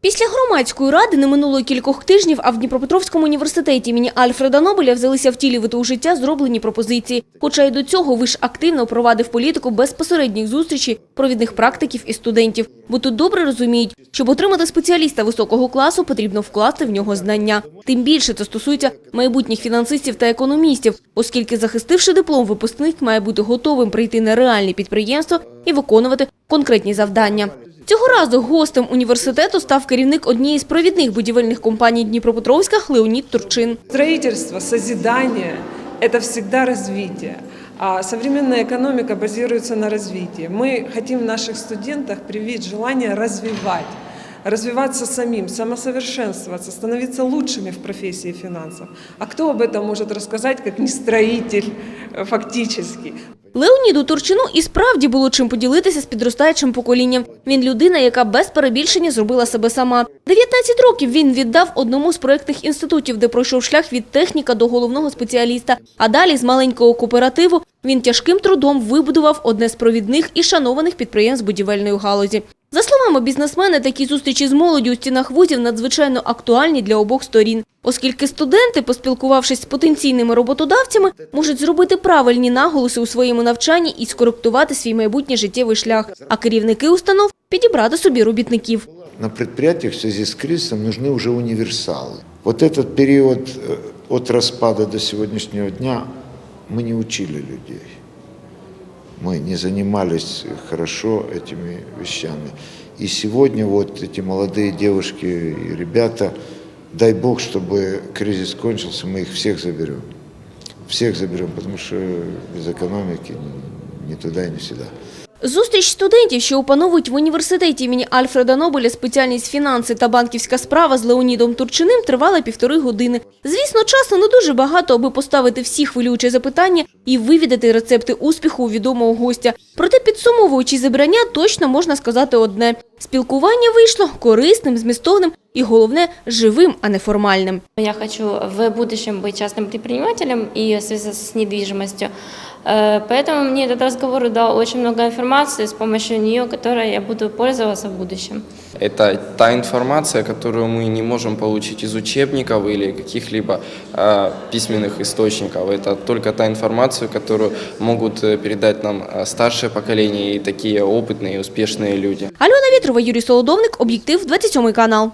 Після громадської ради не минуло кількох тижнів, а в Дніпропетровському університеті імені Альфреда Нобеля взялися втілювати у життя зроблені пропозиції. Хоча й до цього виш активно провадив політику безпосередніх зустрічей провідних практиків і студентів. Бо тут добре розуміють, щоб отримати спеціаліста високого класу, потрібно вкласти в нього знання. Тим більше це стосується майбутніх фінансистів та економістів, оскільки захистивши диплом, випускник має бути готовим прийти на реальне підприємство і виконувати конкретні завдання. Цього разу гостем університету став керівник однієї з провідних будівельних компаній Дніпропетровська Леонід Турчин. Строительство, созидание – это всегда развитие. А современная экономика базируется на развитии. Мы хотим в наших студентах привить желание развивать, развиваться самим, самосовершенствоваться, становиться лучшими в профессии финансов. А кто об этом может рассказать, как не строитель э, фактически? Леоніду Турчину і справді було чим поділитися з підростаючим поколінням. Він людина, яка без перебільшення зробила себе сама. 19 років він віддав одному з проєктних інститутів, де пройшов шлях від техніка до головного спеціаліста. А далі з маленького кооперативу він тяжким трудом вибудував одне з провідних і шанованих підприємств будівельної галузі. За словами бізнесмена, такі зустрічі з молоддю у стінах вузів надзвичайно актуальні для обох сторін, оскільки студенти, поспілкувавшись з потенційними роботодавцями, можуть зробити правильні наголоси у своєму навчанні і скоректувати свій майбутній життєвий шлях, а керівники установ підібрати собі робітників. На предприятиях в связи с кризисом нужны уже универсалы. Вот этот период э, от распада до сегодняшнего дня мы не учили людей. Мы не занимались хорошо этими вещами. И сегодня вот эти молодые девушки и ребята, дай бог, чтобы кризис кончился, мы их всех заберем. Всех заберем, потому что без экономики ни- туда и ни сюда. Зустріч студентів, що опановують в університеті імені Альфреда Нобеля спеціальність фінанси та банківська справа з Леонідом Турчиним тривала півтори години. Звісно, часу не дуже багато, аби поставити всі хвилюючі запитання і вивідати рецепти успіху у відомого гостя. Проте, підсумовуючи зібрання, точно можна сказати одне – спілкування вийшло корисним, змістовним і, головне, живим, а не формальним. Я хочу в будущем быть частным предпринимателем и связаться с недвижимостью. Э, Поэтому мне этот разговор дал очень много информации, с помощью нее, которой я буду пользоваться в будущем. Это та информация, которую мы не можем получить из учебников или каких-либо э, письменных источников. Это только та информация, которую могут э, передать нам э, старшее поколение и такие опытные и успешные люди. Альона Вітрова, Юрій Солодовник, Об'єктив, 27 канал.